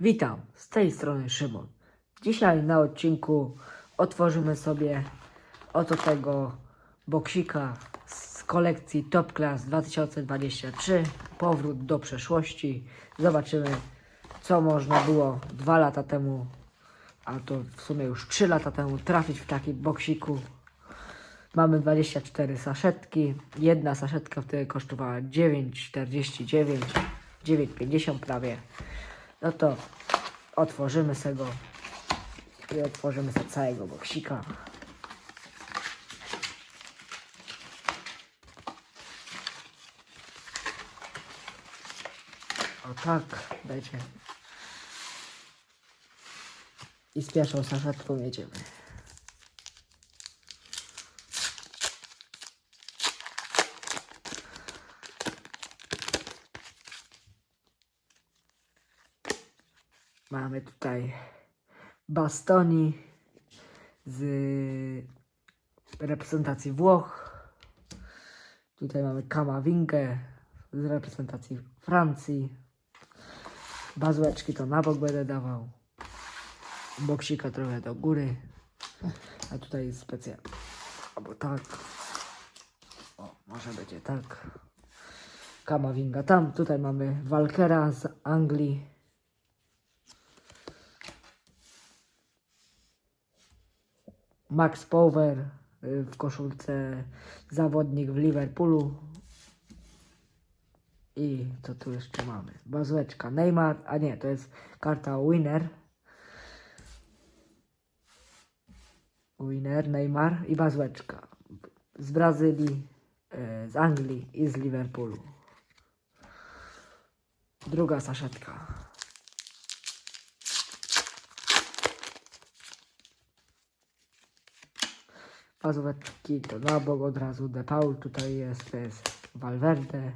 Witam, z tej strony Szymon. Dzisiaj na odcinku otworzymy sobie oto tego boksika z kolekcji Top Class 2023. Powrót do przeszłości. Zobaczymy, co można było dwa lata temu, a to w sumie już 3 lata temu, trafić w takim boksiku. Mamy 24 saszetki. Jedna saszetka wtedy kosztowała 9,49, 9,50 prawie. No to otworzymy sobie go i otworzymy sobie całego boksika. O tak, dajcie. I z pierwszą saszetką jedziemy. Mamy tutaj bastoni z reprezentacji Włoch. Tutaj mamy Kamawinkę z reprezentacji Francji. Bazłeczki to na bok będę dawał. Boksika trochę do góry. A tutaj specjalnie. Albo tak. O, może będzie tak. Kamawinga tam. Tutaj mamy Walkera z Anglii. Max Power y, w koszulce zawodnik w Liverpoolu. I co tu jeszcze mamy? Bazłeczka Neymar, a nie, to jest karta Winner. Winner, Neymar i bazłeczka. Z Brazylii, y, z Anglii i z Liverpoolu. Druga saszetka. Pazóweczki to na bok od razu De Paul tutaj jest, jest Valverde.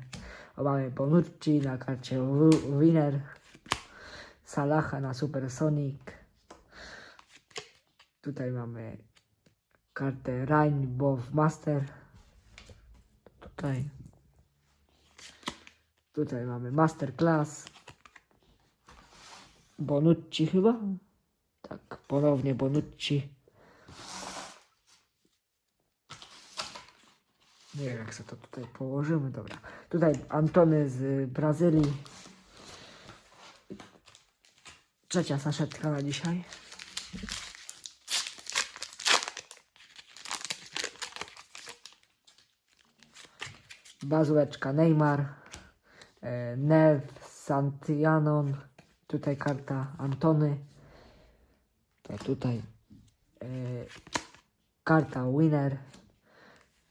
Mamy Bonucci na karcie Winner. Salaha na Supersonic. Tutaj mamy kartę Rainbow Master. Tutaj. Tutaj mamy Masterclass. Bonucci chyba? Tak, ponownie Bonucci. Nie wiem, jak sobie to tutaj położymy. Dobra. Tutaj Antony z Brazylii. Trzecia saszetka na dzisiaj. Bazłeczka Neymar. E, Nev Santianon. Tutaj karta Antony. To tutaj e, karta Winner.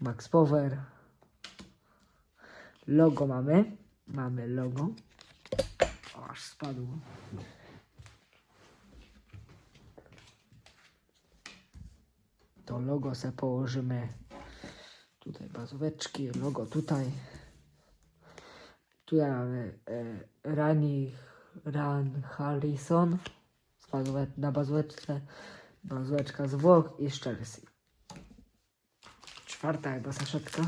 Max Power. Logo mamy. Mamy logo. O, aż spadło. To logo se położymy. Tutaj bazóweczki, logo tutaj. Tu mamy e, Rani Ran Harrison na bazóweczce. Bazóweczka z Włoch i z Chelsea. Czwarta chyba saszetka.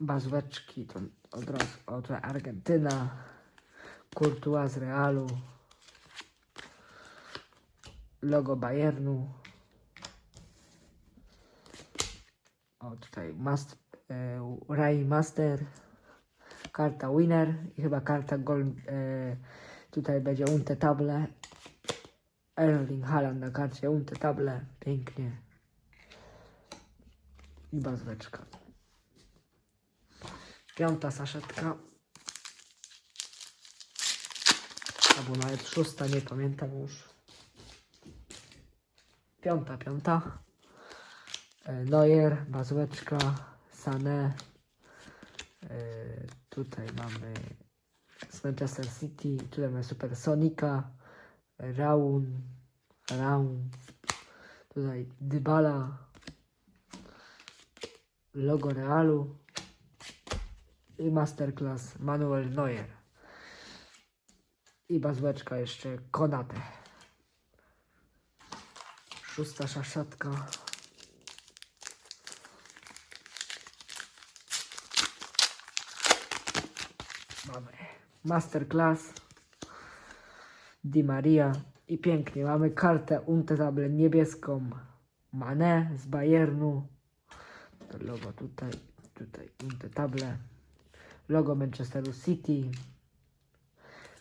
Bazłeczki to od razu od Argentyna. Courtois z Realu. Logo Bayernu. O tutaj mast, e, Rai Master. Karta Winner i chyba karta Gold. E, tutaj będzie Unte Table. Erling Haaland na karcie Unte Table. Pięknie. I bazweczka. Piąta saszetka. Albo nawet szósta, nie pamiętam już. Piąta, piąta. E, Neuer, bazłeczka, Sané. E, tutaj mamy z Manchester City, tutaj mamy Super Sonika, Raun, Raun, tutaj Dybala, logo Realu i masterclass Manuel Neuer i bazłeczka jeszcze Konate. Szósta szaszatka. Mamy. Masterclass. Di Maria. I pięknie. Mamy kartę Untable niebieską. Mane z Bayernu. To logo tutaj. Tutaj Untable. Logo Manchesteru City.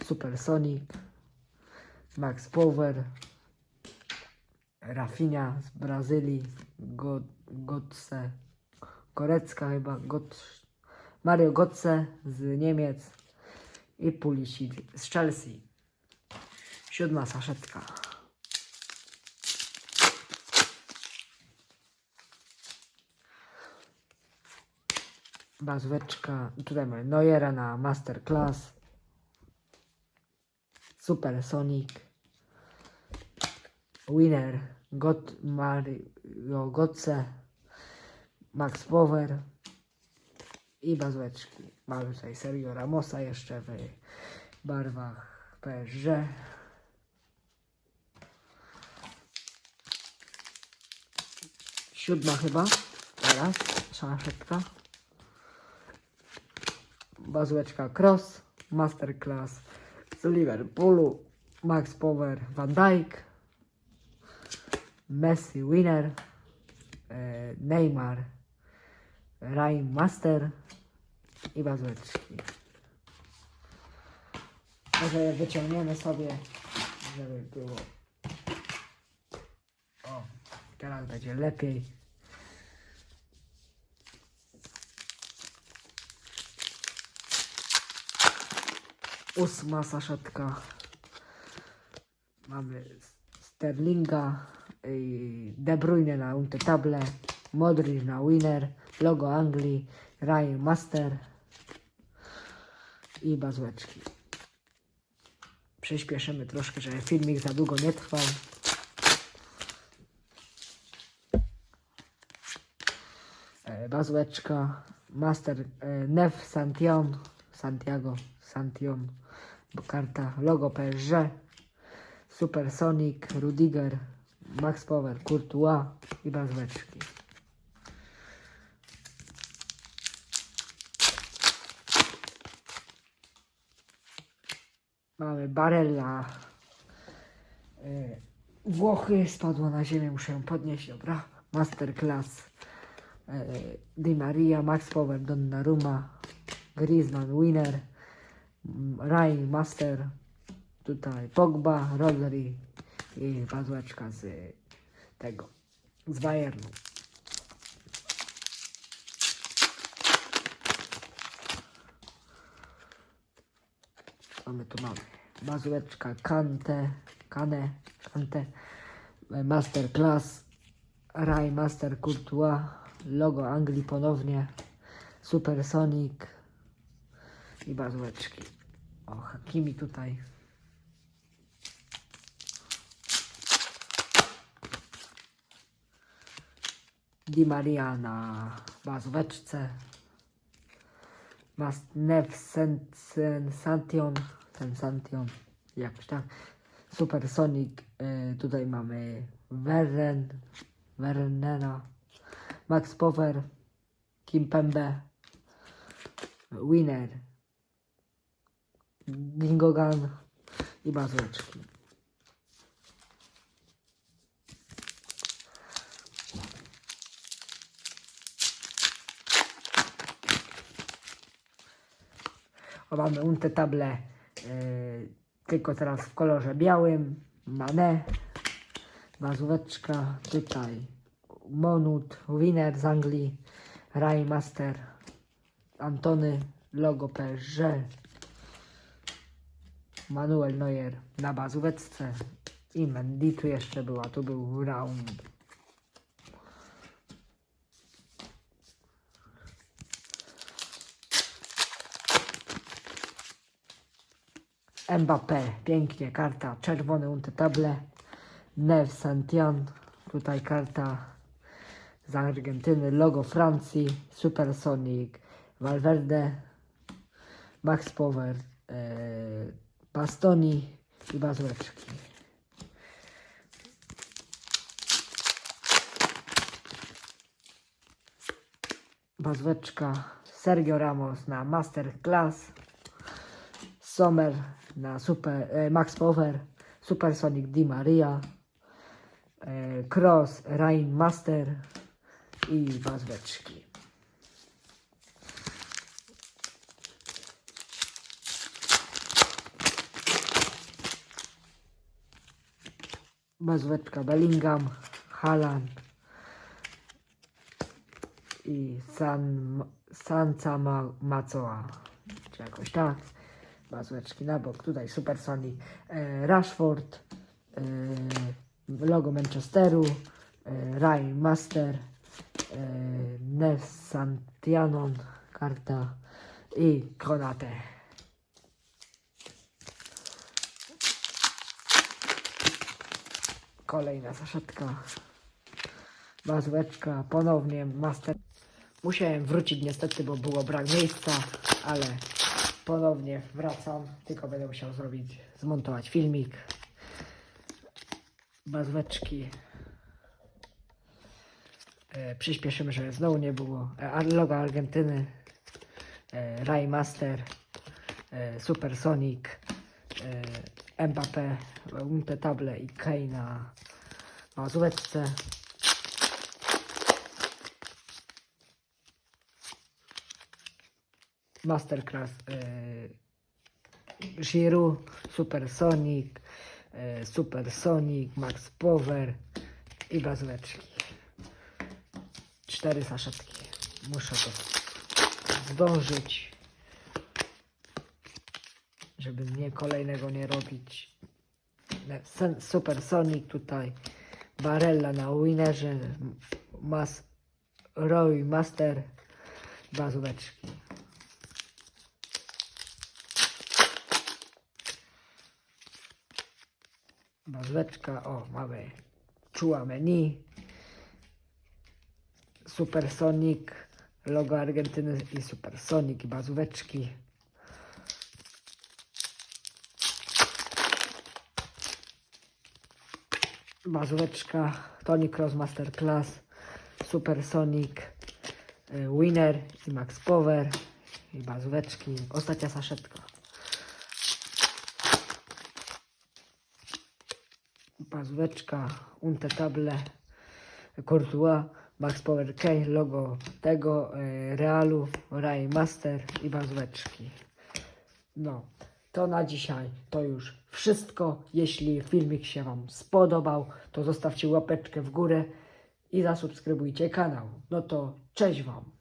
Supersonic. Max Power. Rafinha z Brazylii. Go, Gotze. Korecka chyba. Got, Mario Gotze z Niemiec. I Pulisic z Chelsea. Siódma saszetka. Bazweczka. Tutaj mamy Neuera na Masterclass. Super Sonic. Winner. God Mario Gotze. Max Power. I bazłeczki. Mamy tutaj Sergio Ramosa jeszcze w barwach PSG. Siódma chyba. Teraz. Szaszetka. Bazłeczka Cross. Masterclass z Liverpoolu. Max Power Van Dijk. Messi Winner. E, Neymar. Ryan Master. I bazłeczki. Może je wyciągniemy sobie, żeby było. O, teraz będzie lepiej. Ósma saszetka. Mamy Sterlinga, y, De Bruyne na Modric na Winner, logo Anglii, Ryan Master i bazłeczki. Przyspieszymy troszkę, żeby filmik za długo nie trwał. E, Bazłeczka, Master e, Nef Santion, Santiago, Santion, karta logo PSG, Super Sonic, Rudiger, Max Power, Courtois i bazłeczki. Mamy Barella. E, Włochy spadło na ziemię, muszę ją podnieść, dobra. Masterclass. E, Di Maria, Max Power, Donnarumma, Griezmann, Winner, mm, Ryan, Master, tutaj Pogba, Rodri i bazłeczka z tego, z Bayernu. Co my tu mamy? Bazłeczka, Kante, Kane, Kante, e, Masterclass, Rai Master Courtois, logo Anglii ponownie, Supersonic i bazłeczki. O, Hakimi tutaj. Di Maria na bazłeczce. Mas Nef Sen- Sen- Santion, jakoś tak. Supersonic, y, tutaj mamy Weren, Wernera, Max Power, Kimpembe, Winner, Gingogan i bazłeczki. O, mamy untę table tylko teraz w kolorze białym. Mane, bazóweczka, tutaj Monut, Winner z Anglii, Rai Master, Antony, logo PSG, Manuel Neuer na bazóweczce i Mendy tu jeszcze była, tu był round. Mbappé, pięknie, karta, czerwony untable, Nev Santian, tutaj karta z Argentyny, logo Francji, Supersonic, Valverde, Max Power, e, Bastoni i bazłeczki. Bazłeczka Sergio Ramos na Masterclass, Sommer na Super, e, Max Power, Supersonic Di Maria, e, Cross, Rain Master i bazweczki. Bazweczka Bellingham, Haaland i San, Sanca Ma, Macoa, czy jakoś tak. Bazłeczki na bok, tutaj Supersonic, e, Rashford, e, logo Manchesteru, e, Ryan Master, e, Neves Santianon, karta i Konate. Kolejna zaszetka. Bazłeczka, ponownie master. Musiałem wrócić niestety, bo było brak miejsca, ale ponownie wracam. Tylko będę musiał zrobić, zmontować filmik. Bazweczki. E, przyspieszymy, żeby znowu nie było. E, logo Argentyny. E, Ray Master. E, Supersonic. E, Mbappé. Umte Table i Kane na bazweczce. Masterclass e, Giroud, Supersonic, e, Supersonic, Max Power i bazleczki. Cztery saszetki. Muszę to zdążyć, żeby mnie kolejnego nie robić. Supersonic tutaj, Barella na winnerze, Mas Roy Master, bazóweczki. Bazleczka, o, mamy czuła menu, Supersonic, logo Argentyny i Supersonic i bazóweczki. Bazóweczka, Tony Cross Masterclass, Supersonic, y, Winner i Max Power i bazóweczki. Ostatnia saszetka. Bazóweczka, Unte Table, Courtois, Max Power K, logo tego, e, Realu, Ray Master i bazóweczki. No, to na dzisiaj to już wszystko. Jeśli filmik się Wam spodobał, to zostawcie łapeczkę w górę i zasubskrybujcie kanał. No to cześć Wam!